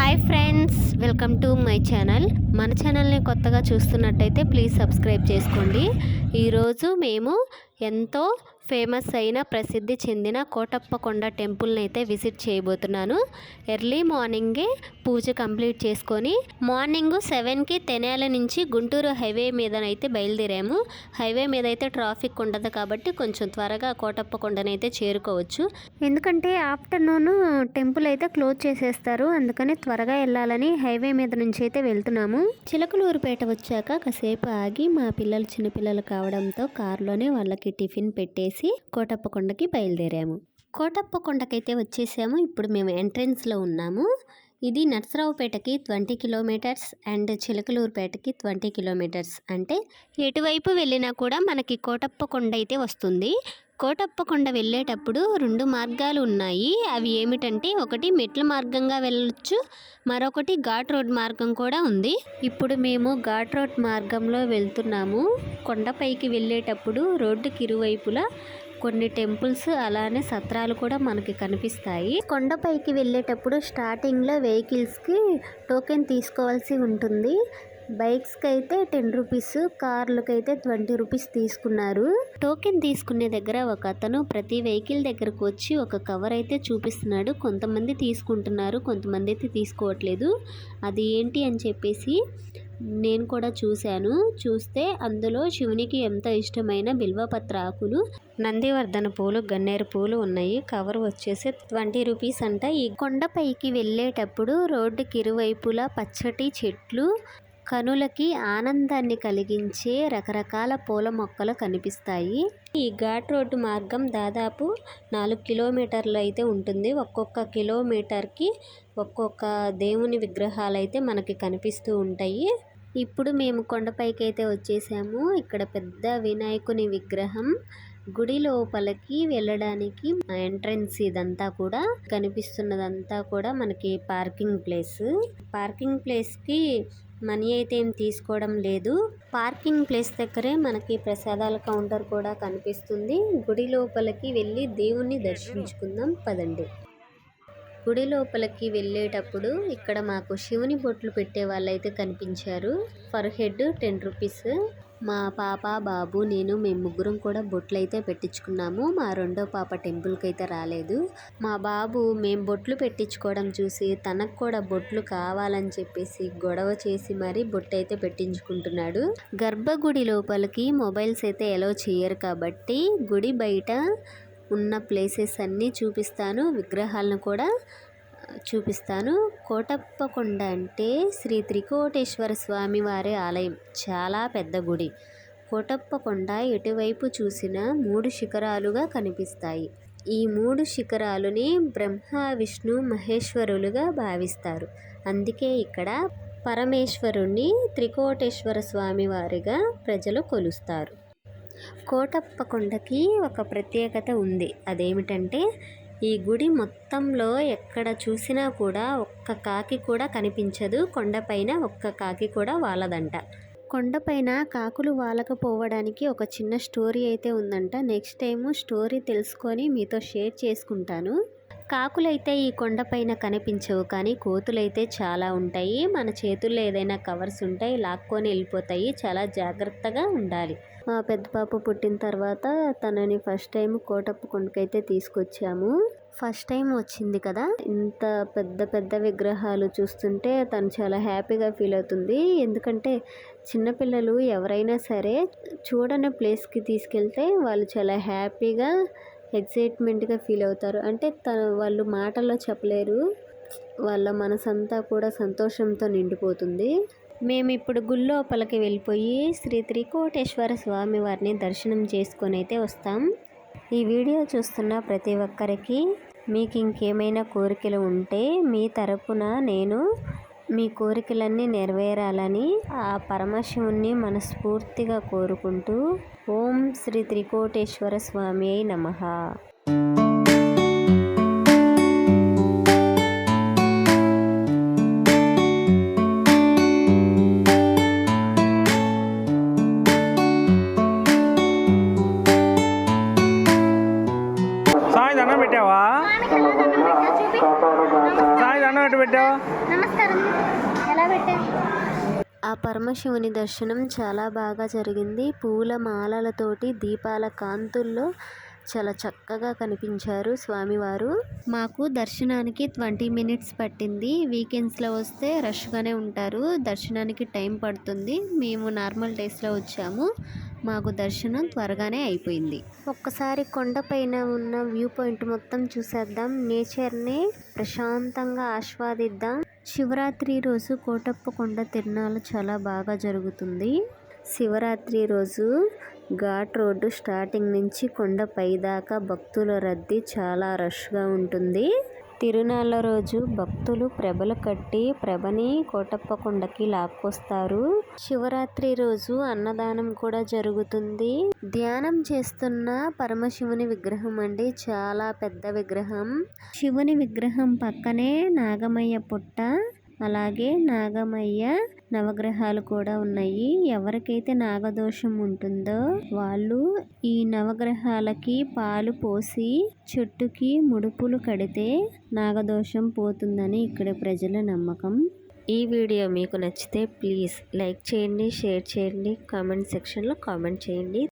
Hi friends welcome to my channel. మన ఛానల్ని కొత్తగా చూస్తున్నట్టయితే ప్లీజ్ సబ్స్క్రైబ్ చేసుకోండి. ఈరోజు మేము ఎంతో ఫేమస్ అయిన ప్రసిద్ధి చెందిన కోటప్పకొండ టెంపుల్ని అయితే విజిట్ చేయబోతున్నాను. ఎర్లీ మార్నింగే పూజ కంప్లీట్ చేసుకొని మార్నింగ్ సెవెన్కి తెనాల నుంచి గుంటూరు హైవే మీదనైతే బయలుదేరాము. హైవే మీద అయితే ట్రాఫిక్ ఉండదు కాబట్టి కొంచెం త్వరగా కోటప్పకొండనైతే చేరుకోవచ్చు. ఎందుకంటే ఆఫ్టర్నూన్ టెంపుల్ అయితే క్లోజ్ చేసేస్తారు. అందుకని త్వరగా వెళ్ళాలని హైవే మీద నుంచి అయితే వెళ్తున్నాము. చిలకలూరుపేట వచ్చాక కాసేపు ఆగి మా పిల్లలు చిన్నపిల్లలు కావడంతో కారులోనే వాళ్ళకి టిఫిన్ పెట్టేసి కోటప్పకొండకి బయలుదేరాము. కోటప్పకొండకైతే వచ్చేసాము. ఇప్పుడు మేము ఎంట్రన్స్లో ఉన్నాము. ఇది నర్సరావుపేటకి ట్వంటీ కిలోమీటర్స్ అండ్ చిలకలూరుపేటకి ట్వంటీ కిలోమీటర్స్. అంటే ఎటువైపు వెళ్ళినా కూడా మనకి కోటప్పకొండ అయితే వస్తుంది. కోటప్పకొండ వెళ్ళేటప్పుడు రెండు మార్గాలు ఉన్నాయి. అవి ఏమిటంటే ఒకటి మెట్ల మార్గంగా వెళ్ళొచ్చు మరొకటి ఘాట్ రోడ్ మార్గం కూడా ఉంది. ఇప్పుడు మేము ఘాట్ రోడ్ మార్గంలో వెళ్తున్నాము. కొండపైకి వెళ్ళేటప్పుడు రోడ్డుకి ఇరువైపులా కొన్ని టెంపుల్స్ అలానే సత్రాలు కూడా మనకి కనిపిస్తాయి. కొండపైకి వెళ్ళేటప్పుడు స్టార్టింగ్లో వెహికల్స్కి టోకెన్ తీసుకోవాల్సి ఉంటుంది. బైక్స్కి అయితే టెన్ రూపీస్ కార్లకు అయితే ట్వంటీ రూపీస్ తీసుకున్నారు. టోకెన్ తీసుకునే దగ్గర ఒక అతను ప్రతి వెహికల్ దగ్గరకు వచ్చి ఒక కవర్ అయితే చూపిస్తున్నాడు. కొంతమంది తీసుకుంటున్నారు కొంతమంది అయితే తీసుకోవట్లేదు. అది ఏంటి అని చెప్పేసి నేను కూడా చూశాను. చూస్తే అందులో శివునికి ఎంత ఇష్టమైన బిల్వపత్ర ఆకులు నందివర్ధన పూలు గన్నేరు పూలు ఉన్నాయి. కవర్ వచ్చేసి ట్వంటీ రూపీస్ అంట. ఈ కొండపైకి వెళ్ళేటప్పుడు రోడ్డుకి ఇరువైపులా పచ్చటి చెట్లు కనులకి ఆనందాన్ని కలిగించే రకరకాల పూల మొక్కలు కనిపిస్తాయి. ఈ ఘాట్ రోడ్డు మార్గం దాదాపు నాలుగు కిలోమీటర్లు అయితే ఉంటుంది. ఒక్కొక్క కిలోమీటర్కి ఒక్కొక్క దేవుని విగ్రహాలు అయితే మనకి కనిపిస్తూ ఉంటాయి. ఇప్పుడు మేము కొండపైకి అయితే వచ్చేసాము. ఇక్కడ పెద్ద వినాయకుని విగ్రహం గుడి లోపలికి వెళ్ళడానికి ఎంట్రన్స్ ఇదంతా కూడా కనిపిస్తున్నదంతా కూడా మనకి పార్కింగ్ ప్లేస్. పార్కింగ్ ప్లేస్కి మనీ అయితే ఏం తీసుకోవడం లేదు. పార్కింగ్ ప్లేస్ దగ్గరే మనకి ప్రసాదాల కౌంటర్ కూడా కనిపిస్తుంది. గుడి లోపలికి వెళ్ళి దేవుణ్ణి దర్శించుకుందాం పదండి. గుడి లోపలికి వెళ్ళేటప్పుడు ఇక్కడ మాకు శివుని బొట్లు పెట్టే వాళ్ళైతే కనిపించారు. Per head ten rupees. మా పాప బాబు నేను మేము ముగ్గురం కూడా బొట్లు అయితే పెట్టించుకున్నాము. మా రెండో పాప టెంపుల్కి అయితే రాలేదు. మా బాబు మేము బొట్లు పెట్టించుకోవడం చూసి తనకు కూడా బొట్లు కావాలని చెప్పేసి గొడవ చేసి మరీ బొట్టు అయితే పెట్టించుకుంటున్నాడు. గర్భగుడి లోపలికి మొబైల్స్ అయితే ఎలో చేయరు కాబట్టి గుడి బయట ఉన్న ప్లేసెస్ అన్నీ చూపిస్తాను. విగ్రహాలను కూడా చూపిస్తాను. కోటప్పకొండ అంటే శ్రీ త్రికోటేశ్వర స్వామి వారి ఆలయం. చాలా పెద్ద గుడి. కోటప్పకొండ ఎటువైపు చూసినా మూడు శిఖరాలుగా కనిపిస్తాయి. ఈ మూడు శిఖరాలుని బ్రహ్మ విష్ణు మహేశ్వరులుగా భావిస్తారు. అందుకే ఇక్కడ పరమేశ్వరుణ్ణి త్రికోటేశ్వర స్వామి వారిగా ప్రజలు కొలుస్తారు. కోటప్పకొండకి ఒక ప్రత్యేకత ఉంది. అదేమిటంటే ఈ గుడి మొత్తంలో ఎక్కడ చూసినా కూడా ఒక్క కాకి కూడా కనిపించదు. కొండపైన ఒక్క కాకి కూడా వాలదంట. కొండపైన కాకులు వాలకపోవడానికి ఒక చిన్న స్టోరీ అయితే ఉందంట. నెక్స్ట్ టైము స్టోరీ తెలుసుకొని మీతో షేర్ చేసుకుంటాను. కాకులైతే ఈ కొండపైన కనిపించవు కానీ కోతులైతే చాలా ఉంటాయి. మన చేతుల్లో ఏదైనా కవర్స్ ఉంటాయి లాక్కొని వెళ్ళిపోతాయి. చాలా జాగ్రత్తగా ఉండాలి. మా పెద్ద పాప పుట్టిన తర్వాత తనని ఫస్ట్ టైం కోటప్ప కొండకైతే తీసుకొచ్చాము. ఫస్ట్ టైం వచ్చింది కదా? ఇంత పెద్ద పెద్ద విగ్రహాలు చూస్తుంటే తను చాలా హ్యాపీగా ఫీల్ అవుతుంది. ఎందుకంటే చిన్నపిల్లలు ఎవరైనా సరే చూడని ప్లేస్కి తీసుకెళ్తే వాళ్ళు చాలా హ్యాపీగా ఎగ్జైట్మెంట్గా ఫీల్ అవుతారు. అంటే తన వాళ్ళు మాటల్లో చెప్పలేరు. వాళ్ళ మనసంతా కూడా సంతోషంతో నిండిపోతుంది. మేము ఇప్పుడు గుళ్ళోపలికి వెళ్ళిపోయి శ్రీ త్రికోటేశ్వర స్వామి వారిని దర్శనం చేసుకొని అయితే వస్తాం. ఈ వీడియో చూస్తున్న ప్రతి ఒక్కరికి మీకు ఇంకేమైనా కోరికలు ఉంటే మీ తరపున నేను మీ కోరికలన్నీ నెరవేరాలని ఆ పరమశివుణ్ణి మనస్ఫూర్తిగా కోరుకుంటూ ఓం శ్రీ త్రికోటేశ్వర స్వామి అయి నమః. పరమశివుని దర్శనం చాలా బాగా జరిగింది. పూల మాలలతోటి దీపాల కాంతుల్లో చాలా చక్కగా కనిపించారు స్వామివారు. మాకు దర్శనానికి ట్వంటీ మినిట్స్ పట్టింది. వీకెండ్స్లో వస్తే రష్గానే ఉంటారు. దర్శనానికి టైం పడుతుంది. మేము నార్మల్ డేస్లో వచ్చాము. మాకు దర్శనం త్వరగానే అయిపోయింది. ఒక్కసారి కొండపైన ఉన్న వ్యూ పాయింట్ మొత్తం చూసేద్దాం. నేచర్ని ప్రశాంతంగా ఆస్వాదిద్దాం. శివరాత్రి రోజు కోటప్ప కొండ తిరునాళ్ళు చాలా బాగా జరుగుతుంది. శివరాత్రి రోజు ఘాట్ రోడ్డు స్టార్టింగ్ నుంచి కొండ పైదాకా భక్తుల రద్దీ చాలా రష్గా ఉంటుంది. తిరునాళ్ళ రోజు భక్తులు ప్రభలు కట్టి ప్రభని కోటప్ప కొండకి లాక్కొస్తారు. శివరాత్రి రోజు అన్నదానం కూడా జరుగుతుంది. ధ్యానం చేస్తున్న పరమశివుని విగ్రహం అండి. చాలా పెద్ద విగ్రహం. శివుని విగ్రహం పక్కనే నాగమయ్య పుట్ట. అలాగే నాగమయ్య నవగ్రహాలు కూడా ఉన్నాయి. ఎవరికైతే నాగదోషం ఉంటుందో వాళ్ళు ఈ నవగ్రహాలకి పాలు పోసి చెట్టుకి ముడుపులు కడితే నాగదోషం పోతుందని ఇక్కడ ప్రజల నమ్మకం. ఈ వీడియో మీకు నచ్చితే ప్లీజ్ లైక్ చేయండి షేర్ చేయండి కామెంట్ సెక్షన్లో కామెంట్ చేయండి.